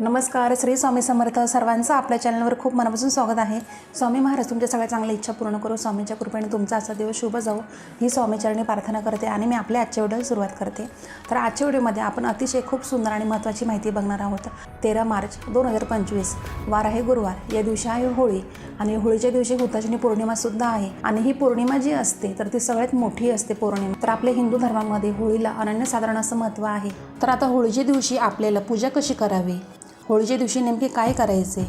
नमस्कार श्री स्वामी समर्थ सर्वांचं आपल्या चॅनलवर खूप मनापासून स्वागत आहे. स्वामी महाराज तुमच्या सगळ्या चांगल्या इच्छा पूर्ण करू. स्वामींच्या कृपेने तुमचा आजचा दिवस शुभ जाऊ ही स्वामीचरणी प्रार्थना करते आणि मी आपल्या आजच्या व्हिडिओला सुरुवात करते. तर आजच्या व्हिडिओमध्ये आपण अतिशय खूप सुंदर आणि महत्त्वाची माहिती बघणार आहोत. तेरा मार्च दोन हजार पंचवीस वार आहे गुरुवार. या दिवशी आहे होळी आणि होळीच्या दिवशी हुताशनी पौर्णिमासुद्धा आहे. आणि ही पौर्णिमा जी असते तर ती सगळ्यात मोठी असते पौर्णिमा. तर आपल्या हिंदू धर्मामध्ये होळीला अनन्यसाधारण असं महत्त्व आहे. तर आता होळीच्या दिवशी आपल्याला पूजा कशी करावी? होळीच्या दिवशी नेमके काय करायचे?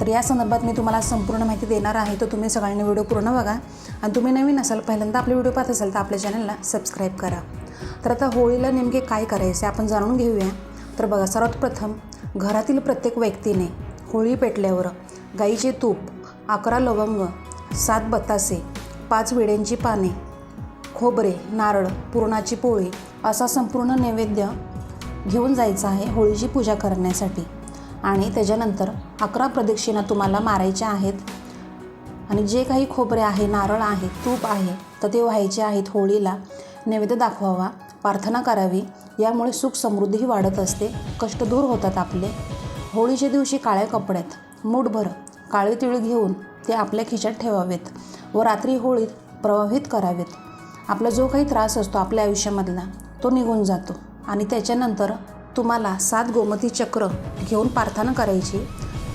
तर या संदर्भात मी तुम्हाला संपूर्ण माहिती देणार आहे. तर तुम्ही सगळ्यांनी व्हिडिओ पूर्ण बघा. आणि तुम्ही नवीन असाल पहिल्यांदा आपले व्हिडिओ पाहत असाल तर आपल्या चॅनलला सबस्क्राईब करा. तर आता होळीला नेमके काय करायचे आपण जाणून घेऊया. तर बघा सर्वात प्रथम घरातील प्रत्येक व्यक्तीने होळी पेटल्यावर गाईचे तूप अकरा लवंग सात बतासे पाच विड्यांची पाने खोबरे नारळ पुरणाची पोळी असा संपूर्ण नैवेद्य घेऊन जायचं आहे होळीची पूजा करण्यासाठी. आणि त्याच्यानंतर अकरा प्रदक्षिणा तुम्हाला मारायच्या आहेत. आणि जे काही खोबरे आहे नारळ आहे तूप आहे तर ते व्हायचे आहेत होळीला. नैवेद्य दाखवावा प्रार्थना करावी. यामुळे सुख समृद्धीही वाढत असते कष्ट दूर होतात आपले. होळीच्या दिवशी काळ्या कपड्यात मूठभर काळे तिळ घेऊन ते आपल्या खिशात ठेवावेत व रात्री होळीत प्रवाहित करावेत. आपला जो काही त्रास असतो आपल्या आयुष्यामधला तो निघून जातो. आणि त्याच्यानंतर तुम्हाला सात गोमती चक्र घेऊन प्रार्थना करायची.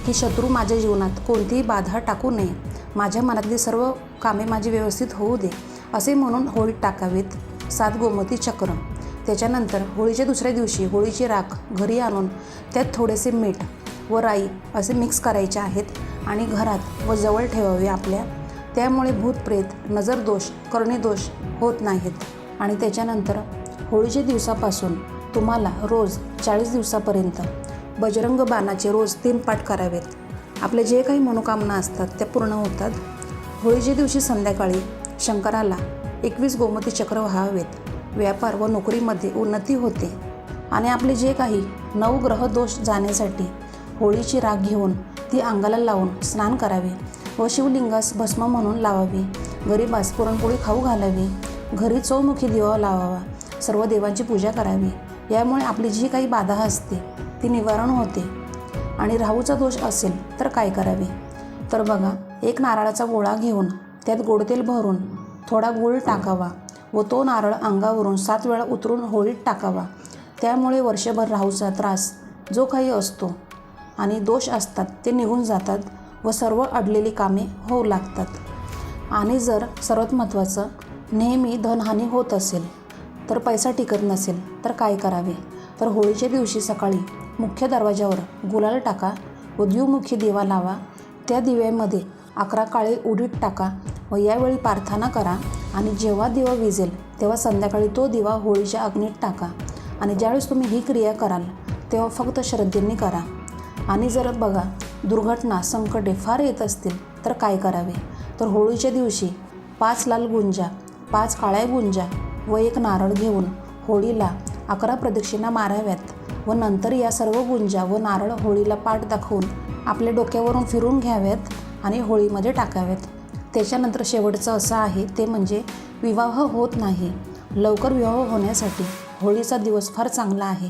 की शत्रू माझ्या जीवनात कोणतीही बाधा टाकू नये. माझ्या मनातली सर्व कामे माझी व्यवस्थित होऊ दे असे म्हणून होळीत टाकावेत. सात गोमती चक्र. त्याच्यानंतर होळीच्या दुसऱ्या दिवशी होळीची राख घरी आणून त्यात थोडेसे मीठ व राई असे मिक्स करायचे आहेत आणि घरात व जवळ ठेवावे आपल्या. त्यामुळे भूतप्रेत नजरदोष करणीदोष होत नाहीत. आणि त्याच्यानंतर होळीच्या दिवसापासून तुम्हाला रोज चाळीस दिवसापर्यंत बजरंग बाणाचे रोज तीन पाठ करावेत. आपले जे काही मनोकामना असतात त्या पूर्ण होतात. होळीच्या दिवशी संध्याकाळी शंकराला एकवीस गोमती चक्र व्हावेत. व्यापार व नोकरीमध्ये उन्नती होते. आणि आपले जे काही नऊ ग्रह दोष जाण्यासाठी होळीची राख घेऊन ती अंगाला लावून स्नान करावे व शिवलिंगास भस्म म्हणून लावावी. गरीबास पुरणपोळी खाऊ घालावी. घरी चौमुखी दिवा लावावा. सर्व देवांची पूजा करावी. यामुळे आपली जी काही बाधा असते ती निवारण होते. आणि राहूचा दोष असेल तर काय करावे? तर बघा एक नारळाचा गोळा घेऊन त्यात गोडतेल भरून थोडा गूळ टाकावा व तो नारळ अंगावरून सात वेळा उतरून होळीत टाकावा. त्यामुळे वर्षभर राहूचा त्रास जो काही असतो आणि दोष असतात ते निघून जातात व सर्व अडलेली कामे होऊ लागतात. आणि जर सर्वात महत्त्वाचं नेहमी धनहानी होत असेल तर पैसा टिकत नसेल तर काय करावे? तर होळीच्या दिवशी सकाळी मुख्य दरवाजावर गुलाल टाका व द्विमुखी दिवा लावा त्या दिव्यामध्ये अकरा काळे उडीत टाका व यावेळी प्रार्थना करा आणि जेव्हा दिवा विजेल तेव्हा संध्याकाळी तो दिवा होळीच्या अग्नीत टाका आणि ज्यावेळेस तुम्ही ही क्रिया कराल तेव्हा फक्त श्रद्धेने करा. आणि जर बघा दुर्घटना संकटे फार येत असतील तर काय करावे? तर होळीच्या दिवशी पाच लाल गुंजा पाच काळ्या गुंजा व एक नारळ घेऊन होळीला अकरा प्रदक्षिणा माराव्यात व नंतर या सर्व गुंजा व नारळ होळीला पाठ दाखवून आपल्या डोक्यावरून फिरून घ्याव्यात आणि होळीमध्ये टाकाव्यात. त्याच्यानंतर शेवटचं असं आहे ते म्हणजे विवाह होत नाही. लवकर विवाह होण्यासाठी होळीचा दिवस फार चांगला आहे.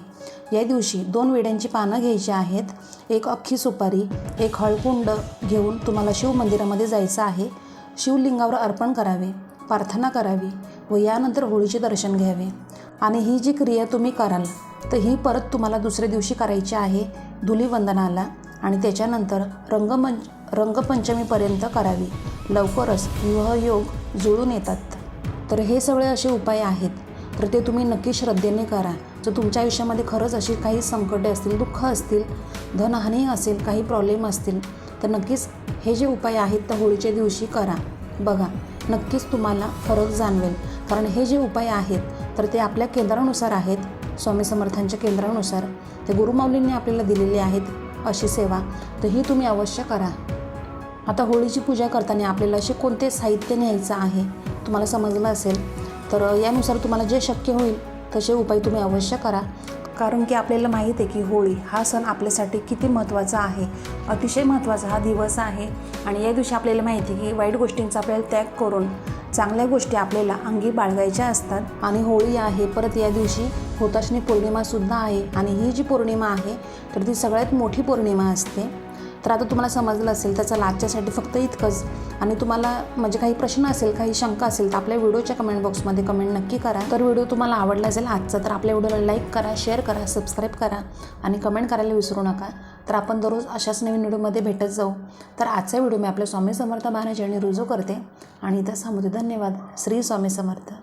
या दिवशी दोन वेड्यांची पानं घ्यायची आहेत एक अख्खी सुपारी एक हळकुंड घेऊन तुम्हाला शिव मंदिरामध्ये जायचं आहे. शिवलिंगावर अर्पण करावे. प्रार्थना करावी व यानंतर होळीचे दर्शन घ्यावे. आणि ही जी क्रिया तुम्ही कराल तर ही परत तुम्हाला दुसऱ्या दिवशी करायची आहे धुलीवंदनाला. आणि त्याच्यानंतर रंगमंच रंगपंचमीपर्यंत करावी. लवकरच विवाहयोग जुळून येतात. तर हे सगळे असे उपाय आहेत. तर ते तुम्ही नक्की श्रद्धेने करा. जर तुमच्या आयुष्यामध्ये खरंच अशी काही संकटे असतील दुःख असतील धनहानी असेल काही प्रॉब्लेम असतील तर नक्कीच हे जे उपाय आहेत तर होळीच्या दिवशी करा. बघा नक्कीच तुम्हाला फरक जाणवेल. कारण हे जे उपाय आहेत तर ते आपल्या केंद्रानुसार आहेत. स्वामी समर्थांच्या केंद्रानुसार. ते गुरुमाऊलींनी आपल्याला दिलेले आहेत अशी सेवा तर ही तुम्ही अवश्य करा. आता होळीची पूजा करताना आपल्याला असे कोणते साहित्य न्यायचं आहे तुम्हाला समजलं असेल. तर यानुसार तुम्हाला जे शक्य होईल तसे उपाय तुम्ही अवश्य करा. कारण की आपल्याला माहीत आहे की होळी हा सण आपल्यासाठी किती महत्त्वाचा आहे. अतिशय महत्त्वाचा हा दिवस आहे. आणि या दिवशी आपल्याला माहिती आहे की वाईट गोष्टींचा आपल्याला त्याग करून चांगल्या गोष्टी आपल्याला अंगी बाळगायच्या असतात. आणि होळी आहे परत या दिवशी होताशनी पौर्णिमासुद्धा आहे. आणि ही जी पौर्णिमा आहे तर ती सगळ्यात मोठी पौर्णिमा असते. तर आता तुम्हाला समजलं असेल त्याचा लाचच्यासाठी फक्त इतकंच. आणि तुम्हाला म्हणजे काही प्रश्न असेल काही शंका असेल तर आपल्या व्हिडिओच्या कमेंट बॉक्समध्ये कमेंट नक्की करा. तर व्हिडिओ तुम्हाला आवडला असेल आजचा तर आपल्या व्हिडिओला लाईक करा शेअर करा सबस्क्राईब करा आणि कमेंट करायला विसरू नका. तर आपण दररोज अशाच नवीन व्हिडिओमध्ये भेटत जाऊ. तर आजचा व्हिडिओ मी आपल्या स्वामी समर्थ महाराज यांनी रुजू करते. आणि इथं सांगते धन्यवाद. श्री स्वामी समर्थ.